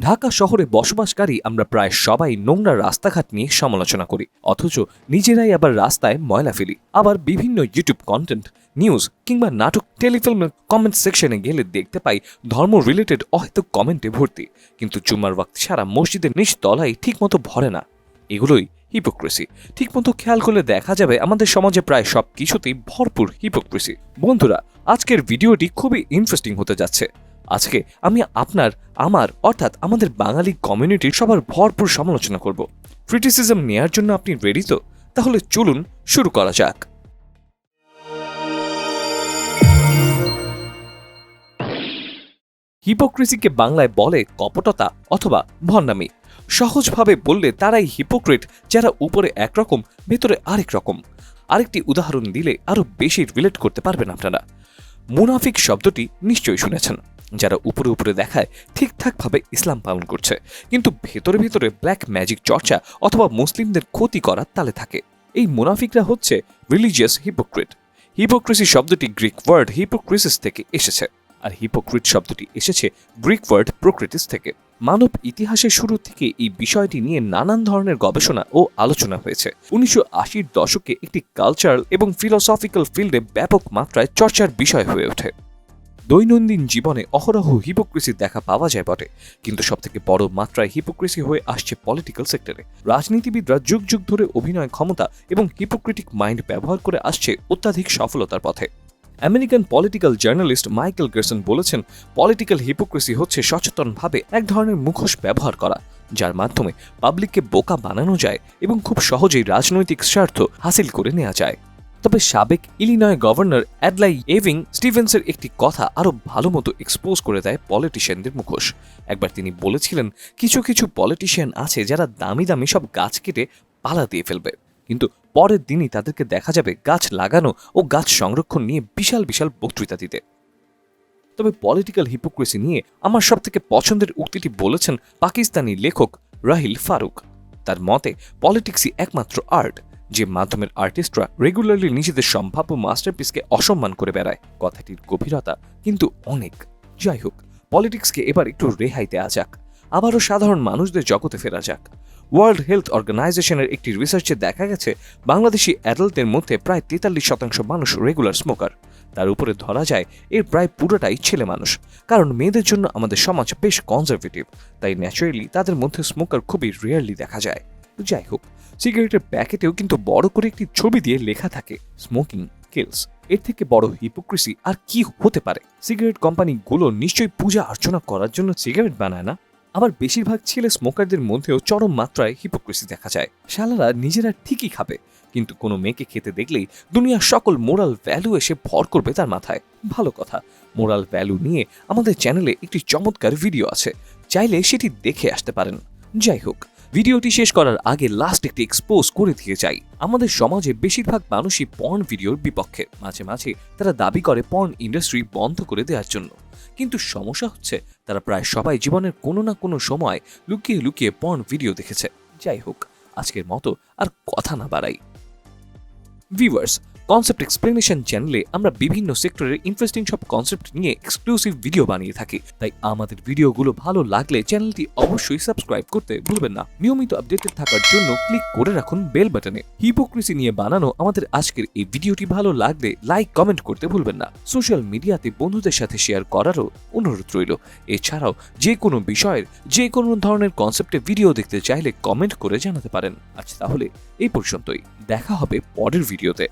ঢাকা শহরে বসবাসকারী আমরা প্রায় সবাই নোংরা রাস্তাঘাট নিয়ে সমালোচনা করি, অথচ নিজেরাই আবার রাস্তায় ময়লা ফেলি। আবার বিভিন্ন ইউটিউব কন্টেন্ট নিউজ কিংবা নাটক টেলিফিল্মের কমেন্ট সেকশনে গেলে দেখতে পাই ধর্ম রিলেটেড অহেতুক কমেন্টে ভর্তি। কিন্তু জুম্মার ওয়াক্ত ছাড়া মসজিদের নিচ তলায় ঠিকমতো ভরে না। এগুলোই হিপোক্রেসি ঠিকমতো খেয়াল করলে দেখা যাবে আমাদের সমাজে প্রায় সব কিছুতেই ভরপুর হিপোক্রেসি বন্ধুরা, আজকের ভিডিওটি খুবই ইন্টারেস্টিং হতে যাচ্ছে। আজকে আমি আপনার, আমার, অর্থাৎ আমাদের বাঙালি কমিউনিটির সবার ভরপুর সমালোচনা করব। ক্রিটিসিজম নেয়ার জন্য আপনি রেডি তো? তাহলে চলুন শুরু করা যাক। হিপোক্রেসিকে বাংলায় বলে কপটতা অথবা ভণ্ডামি। সহজভাবে বললে তারাই হিপোক্রেট যারা উপরে একরকম, ভেতরে আরেক রকম। আরেকটি উদাহরণ দিলে আরও বেশি রিলেট করতে পারবেন আপনারা। মুনাফিক শব্দটি নিশ্চয়ই শুনেছেন। যারা উপরে উপরে দেখায়, ঠিকঠাকভাবে ইসলাম পালন করছে। কিন্তু ভেতরে ভেতরে ব্ল্যাক ম্যাজিক চর্চা অথবা মুসলিমদের ক্ষতি করার তালে থাকে। এই মুনাফিকরা হচ্ছে রিলিজিয়াস হিপোক্রেট হিপোক্রেসি শব্দটি গ্রিক ওয়ার্ড হিপোক্রিসিস থেকে এসেছে। আর হিপোক্রিট শব্দটি এসেছে গ্রিক ওয়ার্ড প্রকৃতিস থেকে। মানব ইতিহাসের শুরু থেকে এই বিষয়টি নিয়ে নানান ধরনের গবেষণা ও আলোচনা হয়েছে। উনিশশো আশির দশকে একটি কালচারাল এবং ফিলোসফিক্যাল ফিল্ডে ব্যাপক মাত্রায় চর্চার বিষয় হয়ে ওঠে। দৈনন্দিন জীবনে অহরহ হিপোক্রেসি দেখা পাওয়া যায় বটে, কিন্তু সবথেকে বড় মাত্রায় হিপোক্রেসি হয়ে আসছে পলিটিক্যাল সেক্টরে। রাজনীতিবিদরা যুগ যুগ ধরে অভিনয় ক্ষমতা এবং হিপোক্রেটিক মাইন্ড ব্যবহার করে আসছে অত্যাধিক সফলতার পথে। American political journalist Michael Gerson বলেছেন, পলিটিক্যাল হিপোক্রেসি হচ্ছে সচেতনভাবে এক ধরনের মুখোশ ব্যবহার করা, যার মাধ্যমে পাবলিককে বোকা বানানো যায় এবং খুব সহজেই রাজনৈতিক স্বার্থ হাসিল করে নেওয়া যায়। তবে সাবেক ইলিনয় গভর্নর অ্যাডলাই এভিং স্টিভেন্সের একটি কথা আরও ভালো মতো এক্সপোজ করে দেয় পলিটিশিয়ানদের মুখোশ। একবার তিনি বলেছিলেন, কিছু কিছু পলিটিশিয়ান আছে যারা দামি দামি সব গাছ কেটে পালা দিয়ে ফেলবে। কিন্তু পরের দিনই তাদেরকে দেখা যাবে গাছ লাগানো ও গাছ সংরক্ষণ নিয়ে বিশাল বিশাল বক্তৃতা দিতে। তবে পলিটিক্যাল হিপোক্রেসি নিয়ে আমার সবথেকে পছন্দের উক্তিটি বলেছেন পাকিস্তানি লেখক রাহিল ফারুক। তার মতে পলিটিক্সই একমাত্র আর্ট যে মাধ্যমের আর্টিস্টরা রেগুলারলি নিজেদের সম্ভাব্য মাস্টারপিসকে অসম্মান করে বেড়ায়। কথাটির গভীরতা কিন্তু অনেক। যাই হোক পলিটিক্সকে এবার একটু রেহাই দেওয়া যাক। আবারও সাধারণ মানুষদের জগতে ফেরা যাক। ওয়ার্ল্ড হেলথ অর্গানাইজেশনের একটি রিসার্চে দেখা গেছে, বাংলাদেশি অ্যাডাল্টদের মধ্যে প্রায় তেতাল্লিশ শতাংশ মানুষ রেগুলার স্মোকার তার উপরে ধরা যায়, এর প্রায় পুরোটাই ছেলে মানুষ। কারণ মেয়েদের জন্য আমাদের সমাজ বেশ কনজারভেটিভ তাই ন্যাচারালি তাদের মধ্যে স্মোকার খুবই রেয়ারলি দেখা যায়। যাই হোক, সিগারেটের প্যাকেটেও কিন্তু বড় করে একটি ছবি দিয়ে লেখা থাকে স্মোকিং কিলস এর থেকে বড় হিপোক্রেসি আর কি হতে পারে? সিগারেট কোম্পানিগুলো নিশ্চয়ই পূজা অর্চনা করার জন্য সিগারেট বানায় না? আবার বেশিরভাগ ছেলে স্মোকারদের মধ্যেও চরম মাত্রায় হিপোক্রেসি দেখা যায়। শালারা নিজেরা ঠিকই খাবে, কিন্তু কোনো মেয়েকে খেতে দেখলেই দুনিয়ার সকল মোরাল ভ্যালু এসে ভর করবে তার মাথায়। ভালো কথা মোরাল ভ্যালু নিয়ে আমাদের চ্যানেলে একটি চমৎকার ভিডিও আছে, চাইলে সেটি দেখে আসতে পারেন। যাই হোক ভিডিওটি শেষ করার আগে লাস্ট একটি এক্সপোজ করে দিয়ে যাই। আমাদের সমাজে বেশিরভাগ মানুষই পর্ন ভিডিওর বিপক্ষে, মাঝে মাঝে তারা দাবি করে পর্ন ইন্ডাস্ট্রি বন্ধ করে দেওয়ার জন্য। কিন্তু সমস্যা হচ্ছে, তারা প্রায় সবাই জীবনের কোনো না কোনো সময় লুকিয়ে লুকিয়ে পর্ন ভিডিও দেখেছে। যাই হোক, আজকের মতো আর কথা না বাড়াই। ভিউয়ার্স কনসেপ্ট এক্সপ্লেনেশন চ্যানেলে আমরা বিভিন্ন সেক্টরের ইন্টারেস্টিং সব কনসেপ্ট নিয়ে এক্সক্লুসিভ ভিডিও বানিয়ে থাকি। তাই আমাদের ভিডিওগুলো ভালো লাগলে চ্যানেলটি অবশ্যই সাবস্ক্রাইব করতে ভুলবেন না। নিয়মিত আপডেটেড থাকার জন্য ক্লিক করে রাখুন বেল বাটনে হিপোক্রেসি নিয়ে বানানো আমাদের আজকের এই ভিডিওটি ভালো লাগলে লাইক কমেন্ট করতে ভুলবেন না। সোশ্যাল মিডিয়াতে বন্ধুদের সাথে শেয়ার করারও অনুরোধ রইল। এছাড়াও যে কোনো বিষয়ের, যে কোনো ধরনের কনসেপ্টে ভিডিও দেখতে চাইলে কমেন্ট করে জানাতে পারেন। আজ তাহলে এই পর্যন্তই। দেখা হবে পরের ভিডিওতে